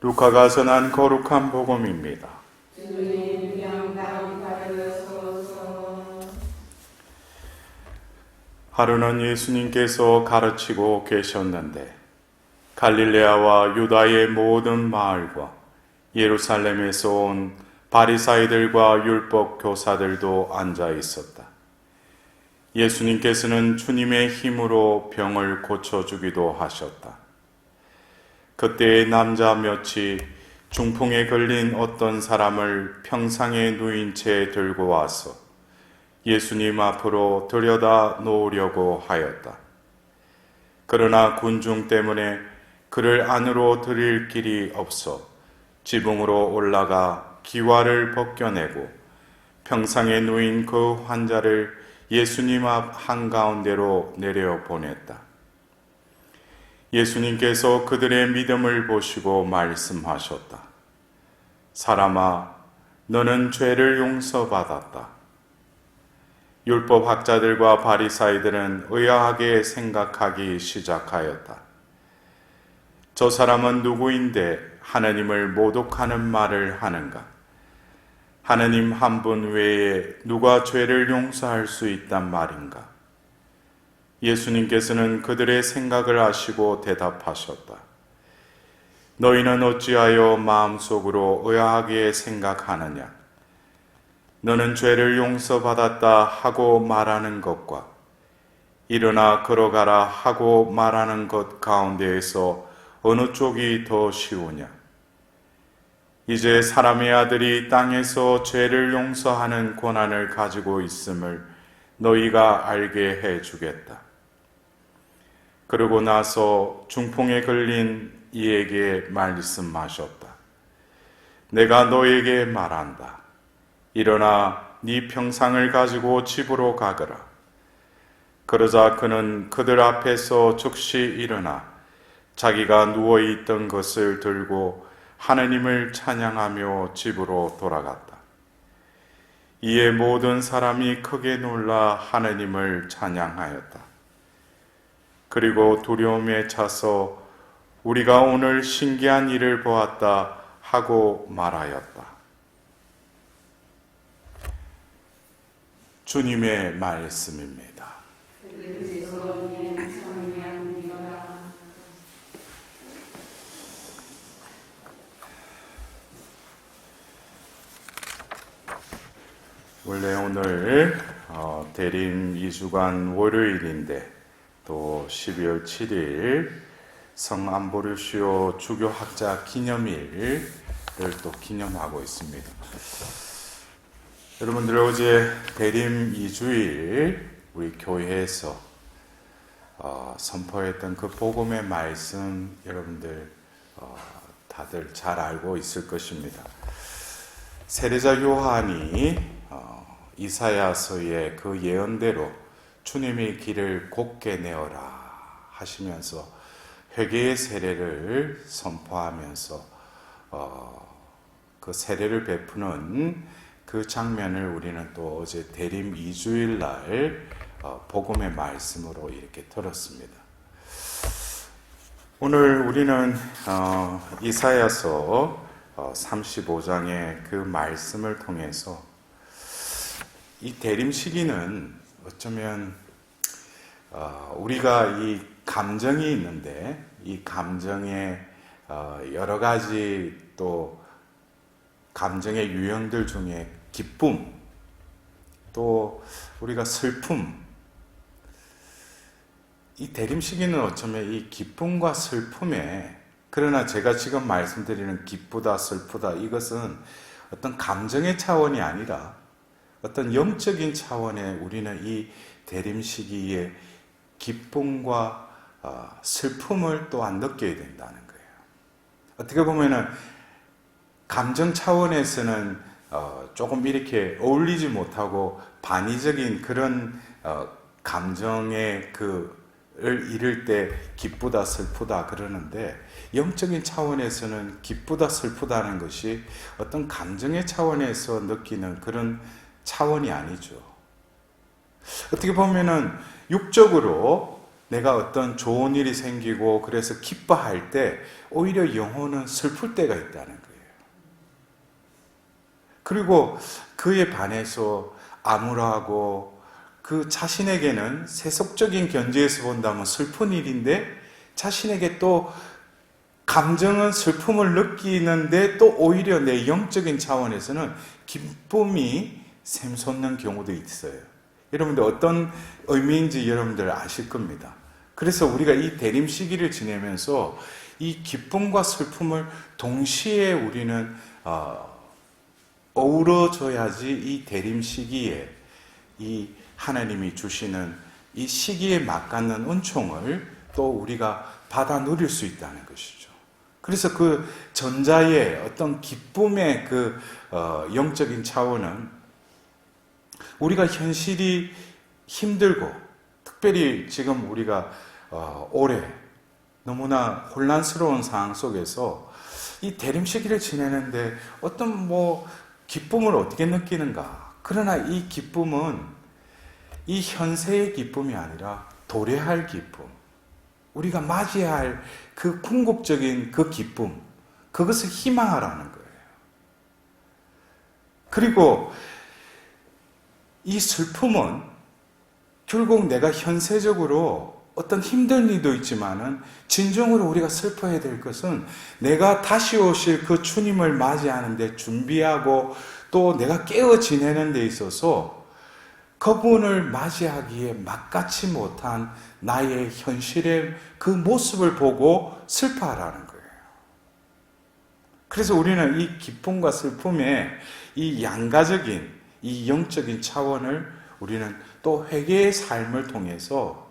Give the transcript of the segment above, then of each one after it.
루카가 전한 거룩한 복음입니다. 하루는 예수님께서 가르치고 계셨는데 갈릴레아와 유다의 모든 마을과 예루살렘에서 온 바리사이들과 율법 교사들도 앉아 있었다. 예수님께서는 주님의 힘으로 병을 고쳐 주기도 하셨다. 그때 남자 몇이 중풍에 걸린 어떤 사람을 평상에 누인 채 들고 와서 예수님 앞으로 들여다 놓으려고 하였다. 그러나 군중 때문에 그를 안으로 들일 길이 없어 지붕으로 올라가 기와를 벗겨내고 평상에 누인 그 환자를 예수님 앞 한가운데로 내려 보냈다. 예수님께서 그들의 믿음을 보시고 말씀하셨다. 사람아, 너는 죄를 용서받았다. 율법 학자들과 바리사이들은 의아하게 생각하기 시작하였다. 저 사람은 누구인데 하나님을 모독하는 말을 하는가? 하나님 한 분 외에 누가 죄를 용서할 수 있단 말인가? 예수님께서는 그들의 생각을 아시고 대답하셨다. 너희는 어찌하여 마음속으로 의아하게 생각하느냐? 너는 죄를 용서받았다 하고 말하는 것과 일어나 걸어가라 하고 말하는 것 가운데에서 어느 쪽이 더 쉬우냐? 이제 사람의 아들이 땅에서 죄를 용서하는 권한을 가지고 있음을 너희가 알게 해 주겠다. 그러고 나서 중풍에 걸린 이에게 말씀하셨다. 내가 너에게 말한다. 일어나 네 평상을 가지고 집으로 가거라. 그러자 그는 그들 앞에서 즉시 일어나 자기가 누워 있던 것을 들고 하나님을 찬양하며 집으로 돌아갔다. 이에 모든 사람이 크게 놀라 하나님을 찬양하였다. 그리고 두려움에 차서 우리가 오늘 신기한 일을 보았다 하고 말하였다. 주님의 말씀입니다. 원래 오늘 어, 대림 2주간 월요일인데 또 12월 7일 성 암보르시오 주교학자 기념일을 또 기념하고 있습니다. 여러분들 어제 대림 2주일 우리 교회에서 어, 선포했던 그 복음의 말씀 여러분들 어, 다들 잘 알고 있을 것입니다. 세례자 요한이 어, 이사야서의 그 예언대로 주님의 길을 곱게 내어라 하시면서 회개의 세례를 선포하면서 어, 그 세례를 베푸는 그 장면을 우리는 또 어제 대림 2주일 날 어, 복음의 말씀으로 이렇게 들었습니다. 오늘 우리는 어, 이사야서 어, 35장의 그 말씀을 통해서 이 대림 시기는 어쩌면 어, 우리가 이 감정이 있는데 이 감정의 어, 여러 가지 또 감정의 유형들 중에 기쁨 또 우리가 슬픔. 이 대림 시기는 어쩌면 이 기쁨과 슬픔에 그러나 제가 지금 말씀드리는 기쁘다 슬프다 이것은 어떤 감정의 차원이 아니라 어떤 영적인 차원에 우리는 이 대림 시기에 기쁨과 어, 슬픔을 또한 느껴야 된다는 거예요. 어떻게 보면은 감정 차원에서는 어, 조금 이렇게 어울리지 못하고 반의적인 그런 어, 감정의 그를 이룰 때 기쁘다 슬프다 그러는데 영적인 차원에서는 기쁘다 슬프다는 것이 어떤 감정의 차원에서 느끼는 그런 차원이 아니죠. 어떻게 보면은 육적으로 내가 어떤 좋은 일이 생기고 그래서 기뻐할 때 오히려 영혼은 슬플 때가 있다는 거예요. 그리고 그에 반해서 암울하고 그 자신에게는 세속적인 견지에서 본다면 슬픈 일인데 자신에게 또 감정은 슬픔을 느끼는데 또 오히려 내 영적인 차원에서는 기쁨이 샘솟는 경우도 있어요. 여러분들 어떤 의미인지 여러분들 아실 겁니다. 그래서 우리가 이 대림 시기를 지내면서 이 기쁨과 슬픔을 동시에 우리는 어, 어우러져야지 이 대림 시기에 이 하나님이 주시는 이 시기에 맞닿는 은총을 또 우리가 받아 누릴 수 있다는 것이죠. 그래서 그 전자의 어떤 기쁨의 그 어, 영적인 차원은 우리가 현실이 힘들고 특별히 지금 우리가 어, 올해 너무나 혼란스러운 상황 속에서 이 대림 시기를 지내는데 어떤 뭐 기쁨을 어떻게 느끼는가? 그러나 이 기쁨은 이 현세의 기쁨이 아니라 도래할 기쁨, 우리가 맞이할 그 궁극적인 그 기쁨, 그것을 희망하라는 거예요. 그리고 이 슬픔은 결국 내가 현세적으로 어떤 힘든 일도 있지만은 진정으로 우리가 슬퍼해야 될 것은 내가 다시 오실 그 주님을 맞이하는데 준비하고 또 내가 깨어 지내는 데 있어서 그분을 맞이하기에 막같이 못한 나의 현실의 그 모습을 보고 슬퍼하라는 거예요. 그래서 우리는 이 기쁨과 슬픔의 이 양가적인 이 영적인 차원을 우리는 또 회개의 삶을 통해서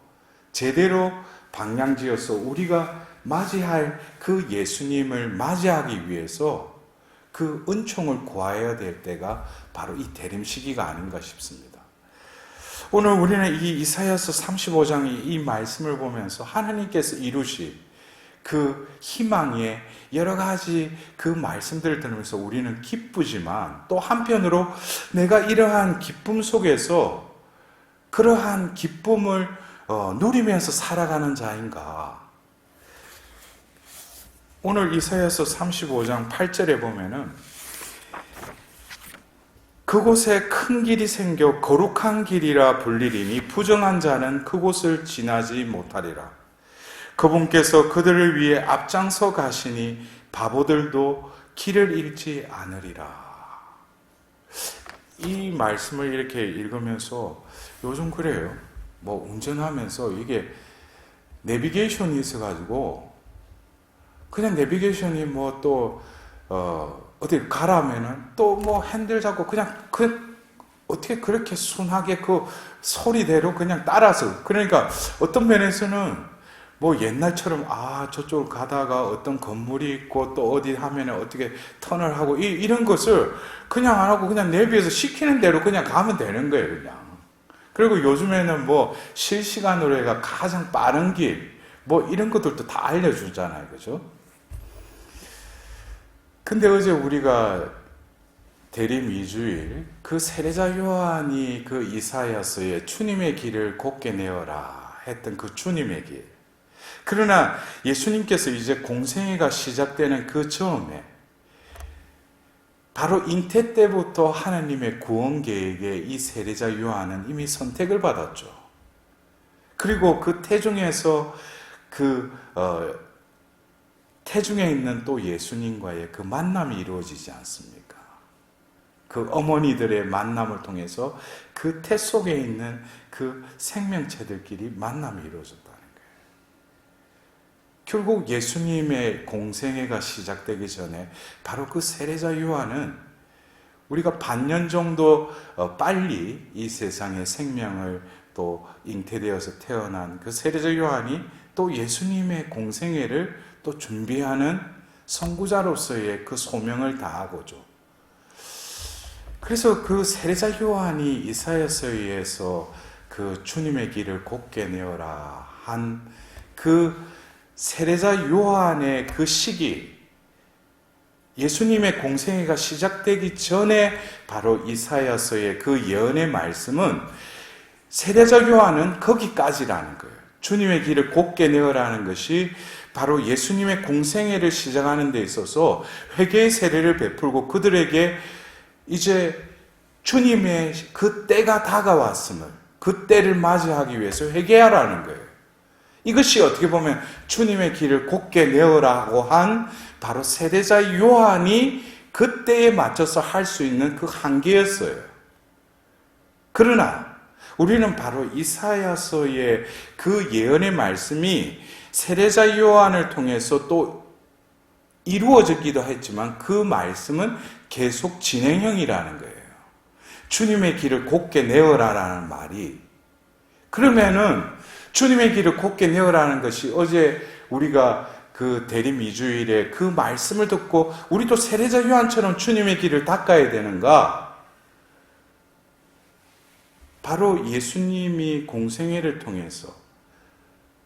제대로 방향지어서 우리가 맞이할 그 예수님을 맞이하기 위해서 그 은총을 구하여야 될 때가 바로 이 대림 시기가 아닌가 싶습니다. 오늘 우리는 이 이사야서 35장의 이 말씀을 보면서 하나님께서 이루신 그 희망의 여러 가지 그 말씀들을 들으면서 우리는 기쁘지만 또 한편으로 내가 이러한 기쁨 속에서 그러한 기쁨을 어, 누리면서 살아가는 자인가? 오늘 이사야서 35장 8절에 보면은 그곳에 큰 길이 생겨 거룩한 길이라 불리리니 부정한 자는 그곳을 지나지 못하리라. 그분께서 그들을 위해 앞장서 가시니 바보들도 길을 잃지 않으리라. 이 말씀을 이렇게 읽으면서 요즘 그래요. 뭐 운전하면서 이게 내비게이션이 있어가지고 그냥 내비게이션이 뭐또 어, 어디 가라면은 또 뭐 핸들 잡고 그냥 그 어떻게 그렇게 순하게 그 소리대로 그냥 따라서 그러니까 어떤 면에서는 뭐 옛날처럼 아 저쪽을 가다가 어떤 건물이 있고 또 어디 하면은 어떻게 턴을 하고 이, 이런 것을 그냥 안 하고 그냥 내비에서 시키는 대로 그냥 가면 되는 거예요 그냥. 그리고 요즘에는 뭐 실시간으로 해가 가장 빠른 길 뭐 이런 것들도 다 알려주잖아요 그죠? 근데 어제 우리가 대림 2주일 그 세례자 요한이 그 이사야서에 주님의 길을 곧게 내어라 했던 그 주님의 길 그러나 예수님께서 이제 공생애가 시작되는 그 처음에 바로 잉태 때부터 하나님의 구원 계획에 이 세례자 요한은 이미 선택을 받았죠. 그리고 그 태중에서 그 어, 태중에 있는 또 예수님과의 그 만남이 이루어지지 않습니까? 그 어머니들의 만남을 통해서 그 태 속에 있는 그 생명체들끼리 만남이 이루어졌다는 거예요. 결국 예수님의 공생애가 시작되기 전에 바로 그 세례자 요한은 우리가 반년 정도 어, 빨리 이 세상의 생명을 또 잉태되어서 태어난 그 세례자 요한이 또 예수님의 공생애를 또 준비하는 선구자로서의 그 소명을 다하고죠. 그래서 그 세례자 요한이 이사야서에서 그 주님의 길을 곧게 내어라 한그 세례자 요한의 그 시기 예수님의 공생애가 시작되기 전에 바로 이사야서의 그 예언의 말씀은 세례자 요한은 거기까지라는 거예요. 주님의 길을 곱게 내어라는 것이 바로 예수님의 공생애를 시작하는 데 있어서 회개의 세례를 베풀고 그들에게 이제 주님의 그 때가 다가왔음을 그 때를 맞이하기 위해서 회개하라는 거예요. 이것이 어떻게 보면 주님의 길을 곱게 내어라고 한 바로 세례자 요한이 그 때에 맞춰서 할 수 있는 그 한계였어요. 그러나 우리는 바로 이사야서의 그 예언의 말씀이 세례자 요한을 통해서 또 이루어졌기도 했지만 그 말씀은 계속 진행형이라는 거예요. 주님의 길을 곱게 내어라라는 말이 그러면은 주님의 길을 곱게 내어라는 것이 어제 우리가 그 대림 이주일에 그 말씀을 듣고 우리도 세례자 요한처럼 주님의 길을 닦아야 되는가? 바로 예수님이 공생애를 통해서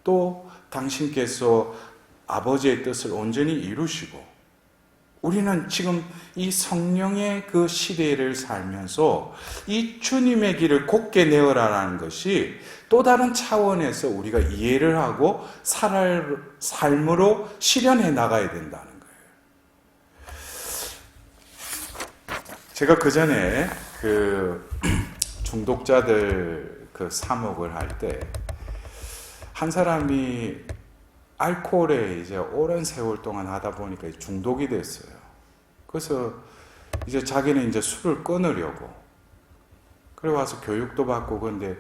또 당신께서 아버지의 뜻을 온전히 이루시고 우리는 지금 이 성령의 그 시대를 살면서 이 주님의 길을 곱게 내어라라는 것이 또 다른 차원에서 우리가 이해를 하고 살, 삶으로 실현해 나가야 된다는 거예요. 제가 그 전에 그 중독자들 그 사목을 할 때 한 사람이 알코올에 이제 오랜 세월 동안 하다 보니까 중독이 됐어요. 그래서 이제 자기는 이제 술을 끊으려고 그래 와서 교육도 받고 근데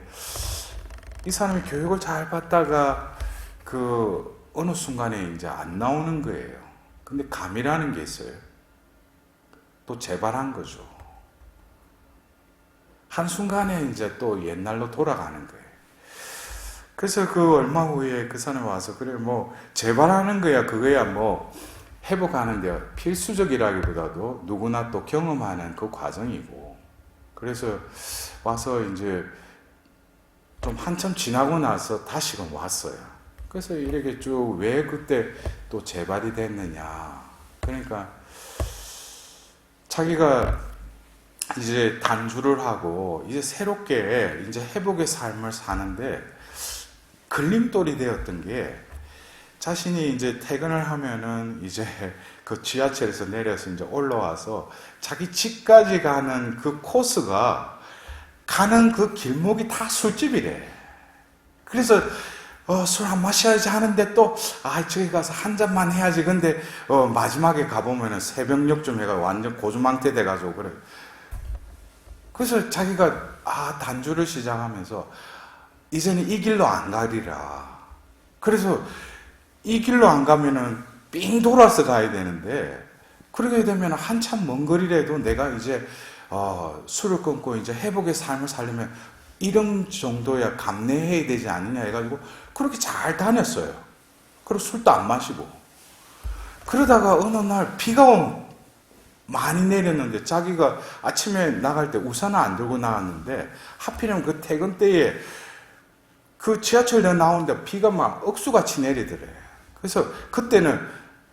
이 사람이 교육을 잘 받다가 그 어느 순간에 이제 안 나오는 거예요. 근데 감이라는 게 있어요. 또 재발한 거죠. 한순간에 이제 또 옛날로 돌아가는 거예요. 그래서 그 얼마 후에 그 사람이 와서 그래 뭐 재발하는 거야 그거야 뭐 회복하는데 필수적이라기보다도 누구나 또 경험하는 그 과정이고 그래서 와서 이제 좀 한참 지나고 나서 다시금 왔어요. 그래서 이렇게 쭉 왜 그때 또 재발이 됐느냐. 그러니까 자기가 이제 단주를 하고 이제 새롭게 이제 회복의 삶을 사는데 걸림돌이 되었던 게 자신이 이제 퇴근을 하면은 이제 그 지하철에서 내려서 이제 올라와서 자기 집까지 가는 그 코스가 가는 그 길목이 다 술집이래. 그래서 어, 술 한 마셔야지 하는데 또, 아, 저기 가서 한 잔만 해야지. 근데, 어, 마지막에 가보면은 새벽녘쯤 해가 완전 고주망태 돼가지고 그래. 그래서 자기가, 아, 단주를 시작하면서, 이제는 이 길로 안 가리라. 그래서 이 길로 안 가면은 삥 돌아서 가야 되는데, 그러게 되면 한참 먼 거리라도 내가 이제, 어, 술을 끊고 이제 회복의 삶을 살려면 이런 정도야 감내해야 되지 않느냐 해가지고 그렇게 잘 다녔어요. 그리고 술도 안 마시고. 그러다가 어느 날 비가 많이 내렸는데 자기가 아침에 나갈 때 우산을 안 들고 나왔는데 하필이면 그 퇴근 때에 그 지하철에 나오는데 비가 막 억수같이 내리더래. 그래서 그때는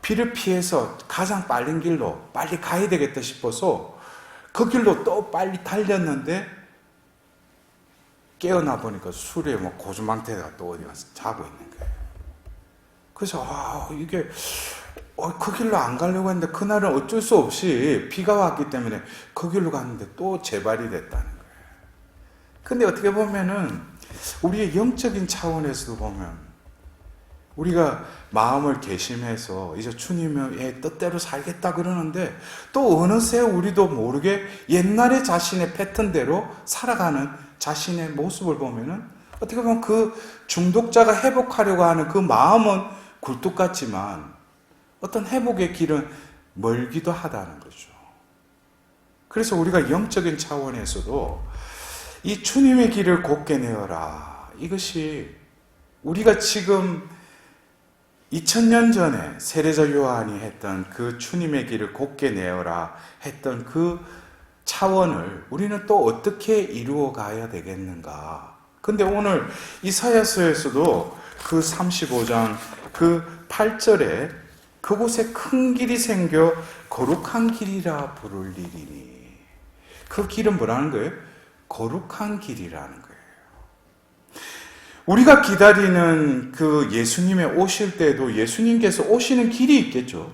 비를 피해서 가장 빠른 길로 빨리 가야 되겠다 싶어서 그 길로 또 빨리 달렸는데 깨어나 보니까 술에 뭐 고주망태가 또 어디 가서 자고 있는 거예요. 그래서 아 이게 어, 그 길로 안 가려고 했는데 그날은 어쩔 수 없이 비가 왔기 때문에 그 길로 갔는데 또 재발이 됐다는 거예요. 근데 어떻게 보면은 우리의 영적인 차원에서도 보면 우리가 마음을 개심해서 이제 주님의 뜻대로 살겠다 그러는데 또 어느새 우리도 모르게 옛날의 자신의 패턴대로 살아가는 자신의 모습을 보면은 어떻게 보면 그 중독자가 회복하려고 하는 그 마음은 굴뚝 같지만 어떤 회복의 길은 멀기도 하다는 거죠. 그래서 우리가 영적인 차원에서도 이 주님의 길을 곱게 내어라. 이것이 우리가 지금 2000년 전에 세례자 요한이 했던 그 주님의 길을 곱게 내어라 했던 그 차원을 우리는 또 어떻게 이루어 가야 되겠는가? 근데 오늘 이사야서에서도 그 35장 그 8절에 그곳에 큰 길이 생겨 거룩한 길이라 부를리니 그 길은 뭐라는 거예요? 거룩한 길이라는 거예요. 우리가 기다리는 그 예수님의 오실 때도 예수님께서 오시는 길이 있겠죠.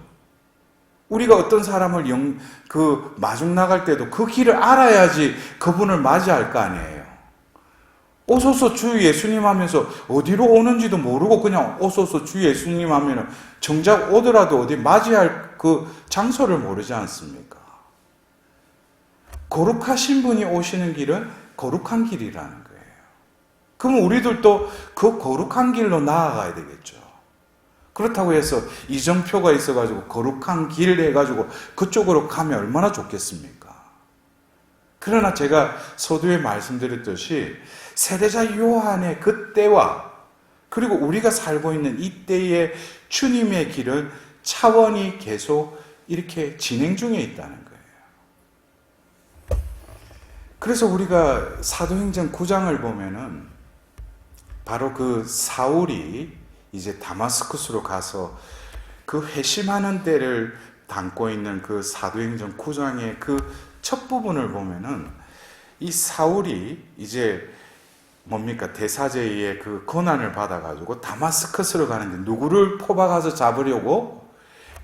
우리가 어떤 사람을 영, 그 마중 나갈 때도 그 길을 알아야지 그분을 맞이할 거 아니에요. 오소서 주 예수님 하면서 어디로 오는지도 모르고 그냥 오소서 주 예수님 하면은 정작 오더라도 어디 맞이할 그 장소를 모르지 않습니까? 거룩하신 분이 오시는 길은 거룩한 길이라는 거예요. 그럼 우리들도 그 거룩한 길로 나아가야 되겠죠. 그렇다고 해서 이정표가 있어가지고 거룩한 길 해가지고 그쪽으로 가면 얼마나 좋겠습니까? 그러나 제가 서두에 말씀드렸듯이 세대자 요한의 그때와 그리고 우리가 살고 있는 이때의 주님의 길은 차원이 계속 이렇게 진행 중에 있다는 거예요. 그래서 우리가 사도행전 9장을 보면은 바로 그 사울이 이제 다마스쿠스로 가서 그 회심하는 때를 담고 있는 그 사도행전 9장의 그 첫 부분을 보면은 이 사울이 이제 뭡니까? 대사제의 그 권한을 받아가지고 다마스커스로 가는데 누구를 포박아서 잡으려고?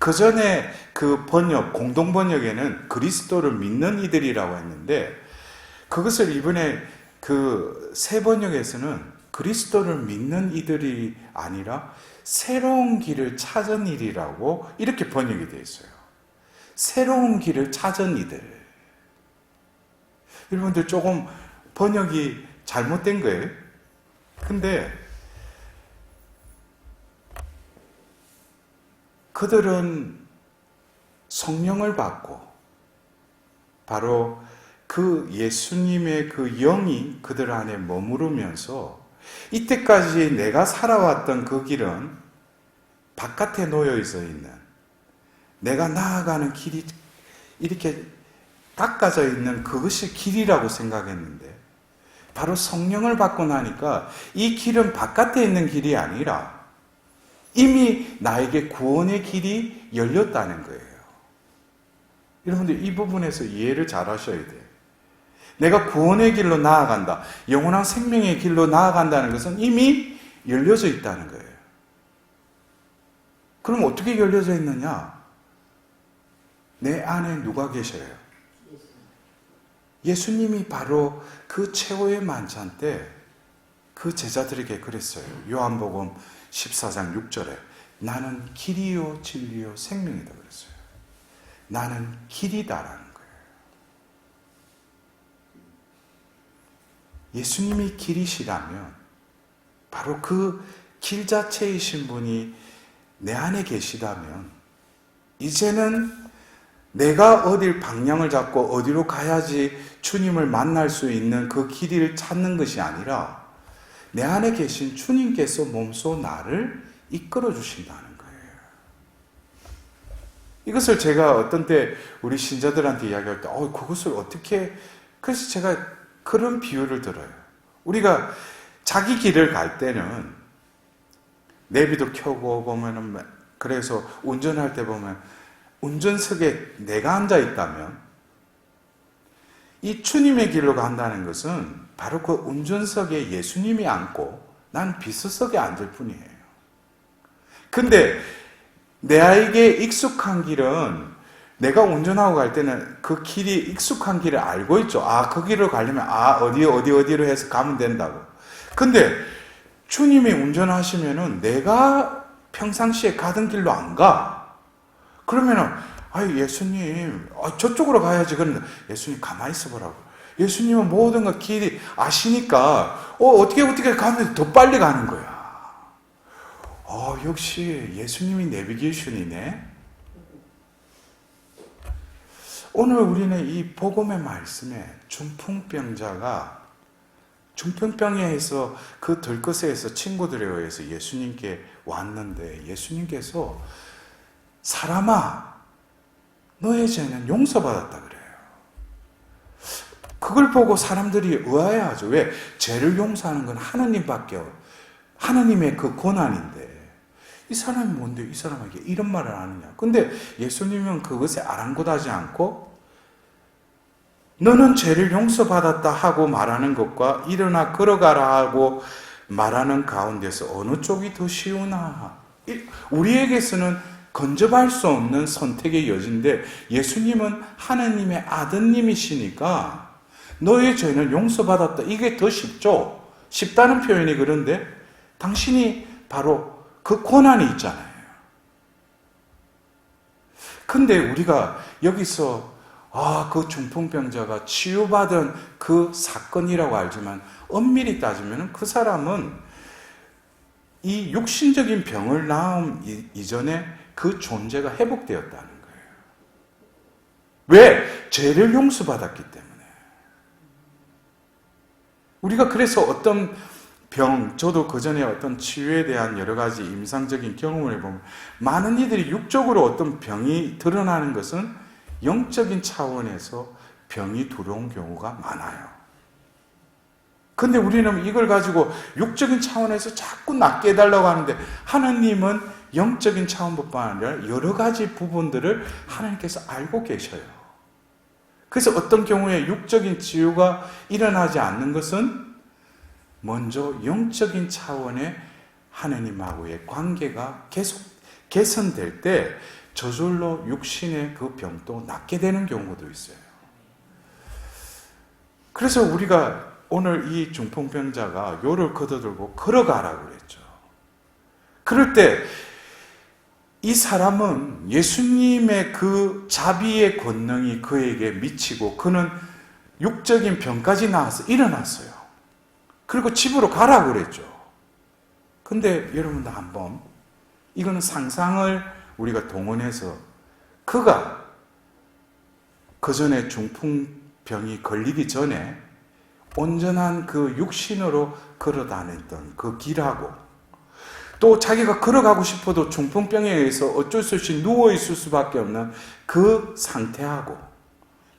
그 전에 그 번역 공동 번역에는 그리스도를 믿는 이들이라고 했는데 그것을 이번에 그새 번역에서는 그리스도를 믿는 이들이 아니라 새로운 길을 찾은 일이라고 이렇게 번역이 되어 있어요. 새로운 길을 찾은 이들. 여러분들 조금 번역이 잘못된 거예요. 근데 그들은 성령을 받고 바로 그 예수님의 그 영이 그들 안에 머무르면서 이때까지 내가 살아왔던 그 길은 바깥에 놓여 있어 있는 내가 나아가는 길이 이렇게 닦아져 있는 그것이 길이라고 생각했는데 바로 성령을 받고 나니까 이 길은 바깥에 있는 길이 아니라 이미 나에게 구원의 길이 열렸다는 거예요. 여러분들 이 부분에서 이해를 잘 하셔야 돼요. 내가 구원의 길로 나아간다. 영원한 생명의 길로 나아간다는 것은 이미 열려져 있다는 거예요. 그럼 어떻게 열려져 있느냐? 내 안에 누가 계셔요? 예수님이 바로 그 최후의 만찬 때 그 제자들에게 그랬어요. 요한복음 14장 6절에 나는 길이요 진리요 생명이다 그랬어요. 나는 길이다라는 거 예수님이 길이시라면 바로 그 길 자체이신 분이 내 안에 계시다면 이제는 내가 어딜 방향을 잡고 어디로 가야지 주님을 만날 수 있는 그 길을 찾는 것이 아니라 내 안에 계신 주님께서 몸소 나를 이끌어 주신다는 거예요. 이것을 제가 어떤 때 우리 신자들한테 이야기할 때, 어, 그것을 어떻게, 그래서 제가 그런 비유를 들어요. 우리가 자기 길을 갈 때는 내비도 켜고 보면은, 그래서 운전할 때 보면 운전석에 내가 앉아 있다면 이 주님의 길로 간다는 것은 바로 그 운전석에 예수님이 앉고 난 비서석에 앉을 뿐이에요. 근데 내에게 익숙한 길은 내가 운전하고 갈 때는 그 길이 익숙한 길을 알고 있죠. 아, 그 길로 가려면 아, 어디 어디 어디로 해서 가면 된다고. 근데 주님이 운전하시면은 내가 평상시에 가던 길로 안 가. 그러면은 아 예수님 아, 저쪽으로 가야지 그런데 예수님 가만히 있어 보라고 예수님은 모든 것 길이 아시니까 어, 어떻게 어떻게 가면 더 빨리 가는 거야 어, 역시 예수님이 내비게이션이네 오늘 우리는 이 복음의 말씀에 중풍병자가 중풍병에서 그 들것에서 친구들에 의해서 예수님께 왔는데 예수님께서 사람아, 너의 죄는 용서받았다 그래요. 그걸 보고 사람들이 의아해하죠. 왜? 죄를 용서하는 건 하나님밖에 없- 하나님의 그 권한인데 이 사람이 뭔데 이 사람에게 이런 말을 하느냐? 근데 예수님은 그것에 아랑곳하지 않고 너는 죄를 용서받았다 하고 말하는 것과 일어나 걸어가라 하고 말하는 가운데서 어느 쪽이 더 쉬우나? 이- 우리에게서는 건져갈 수 없는 선택의 여지인데 예수님은 하나님의 아드님이시니까 너의 죄는 용서받았다. 이게 더 쉽죠? 쉽다는 표현이 그런데 당신이 바로 그 고난이 있잖아요. 근데 우리가 여기서 아, 그 중풍병자가 치유받은 그 사건이라고 알지만 엄밀히 따지면 그 사람은 이 육신적인 병을 낳음 이- 이전에 그 존재가 회복되었다는 거예요. 왜? 죄를 용서받았기 때문에. 우리가 그래서 어떤 병, 저도 그 전에 어떤 치유에 대한 여러 가지 임상적인 경험을 해보면 많은 이들이 육적으로 어떤 병이 드러나는 것은 영적인 차원에서 병이 들어온 경우가 많아요. 근데 우리는 이걸 가지고 육적인 차원에서 자꾸 낫게 해달라고 하는데 하나님은 영적인 차원뿐만 아니라 여러 가지 부분들을 하나님께서 알고 계셔요. 그래서 어떤 경우에 육적인 치유가 일어나지 않는 것은 먼저 영적인 차원의 하나님하고의 관계가 계속 개선될 때 저절로 육신의 그 병도 낫게 되는 경우도 있어요. 그래서 우리가 오늘 이 중풍병자가 요를 걷어들고 걸어가라고 그랬죠. 그럴 때 이 사람은 예수님의 그 자비의 권능이 그에게 미치고 그는 육적인 병까지 나와서 일어났어요. 그리고 집으로 가라고 그랬죠. 근데 여러분도 한번 이거는 상상을 우리가 동원해서 그가 그 전에 중풍병이 걸리기 전에 온전한 그 육신으로 걸어 다녔던 그 길하고 또 자기가 걸어가고 싶어도 중풍병에 의해서 어쩔 수 없이 누워 있을 수밖에 없는 그 상태하고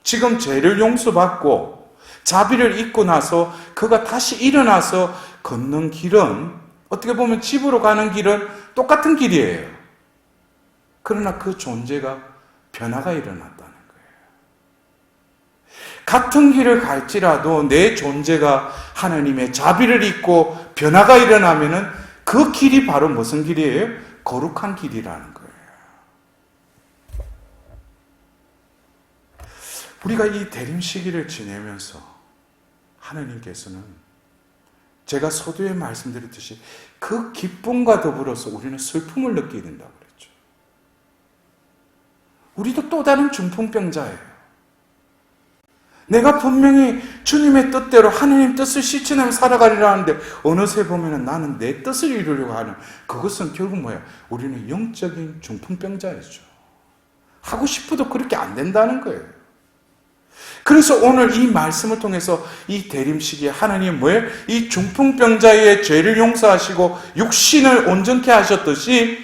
지금 죄를 용서받고 자비를 잊고 나서 그가 다시 일어나서 걷는 길은 어떻게 보면 집으로 가는 길은 똑같은 길이에요. 그러나 그 존재가 변화가 일어났다는 거예요. 같은 길을 갈지라도 내 존재가 하나님의 자비를 잊고 변화가 일어나면은 그 길이 바로 무슨 길이에요? 거룩한 길이라는 거예요. 우리가 이 대림 시기를 지내면서 하나님께서는 제가 서두에 말씀드렸듯이 그 기쁨과 더불어서 우리는 슬픔을 느끼게 된다고. 우리도 또 다른 중풍병자예요. 내가 분명히 주님의 뜻대로 하나님 뜻을 실천하며 살아가리라 하는데 어느새 보면 나는 내 뜻을 이루려고 하는 그것은 결국 뭐야? 우리는 영적인 중풍병자이죠. 하고 싶어도 그렇게 안 된다는 거예요. 그래서 오늘 이 말씀을 통해서 이 대림시기에 하나님 뭐예요? 이 중풍병자의 죄를 용서하시고 육신을 온전케 하셨듯이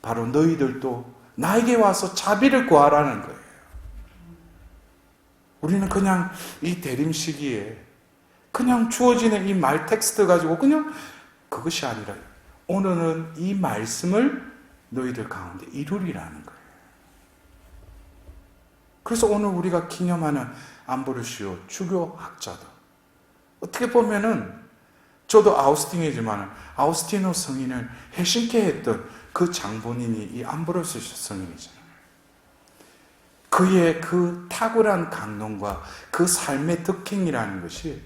바로 너희들도 나에게 와서 자비를 구하라는 거예요. 우리는 그냥 이 대림 시기에 그냥 주어지는 이 말 텍스트 가지고 그냥 그것이 아니라 오늘은 이 말씀을 너희들 가운데 이루리라는 거예요. 그래서 오늘 우리가 기념하는 암브로시오 주교학자도 어떻게 보면은 저도 아우스틴이지만 아우스티노 성인을 해신케 했던 그 장본인이 이 암브로시오 성인이잖아요. 그의 그 탁월한 강론과 그 삶의 덕행이라는 것이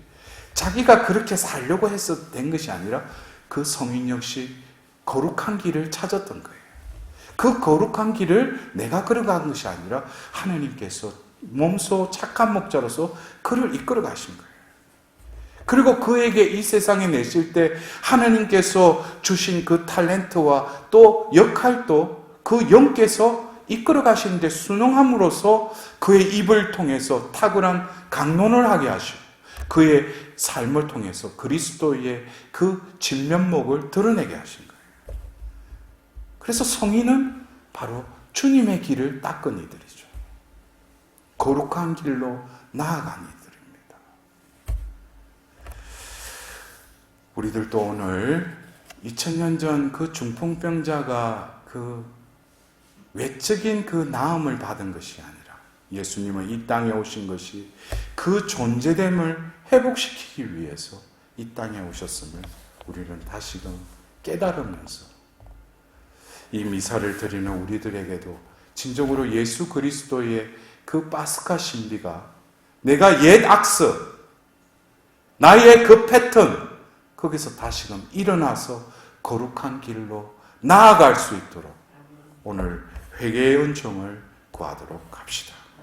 자기가 그렇게 살려고 해서 된 것이 아니라 그 성인 역시 거룩한 길을 찾았던 거예요. 그 거룩한 길을 내가 걸어간 것이 아니라 하나님께서 몸소 착한 목자로서 그를 이끌어 가신 거예요. 그리고 그에게 이 세상에 내실 때 하나님께서 주신 그 탤런트와 또 역할도 그 영께서 이끌어 가시는데 순응함으로써 그의 입을 통해서 탁월한 강론을 하게 하시고 그의 삶을 통해서 그리스도의 그 진면목을 드러내게 하신 거예요. 그래서 성인은 바로 주님의 길을 닦은 이들이죠. 거룩한 길로 나아간 이들입니다. 우리들도 오늘 2000년 전 그 중풍병자가 그 외적인 그 나음을 받은 것이 아니라 예수님은 이 땅에 오신 것이 그 존재됨을 회복시키기 위해서 이 땅에 오셨음을 우리는 다시금 깨달으면서 이 미사를 드리는 우리들에게도 진정으로 예수 그리스도의 그 파스카 신비가 내가 옛 악서, 나의 그 패턴, 거기서 다시금 일어나서 거룩한 길로 나아갈 수 있도록 오늘 회개의 은총을 구하도록 합시다.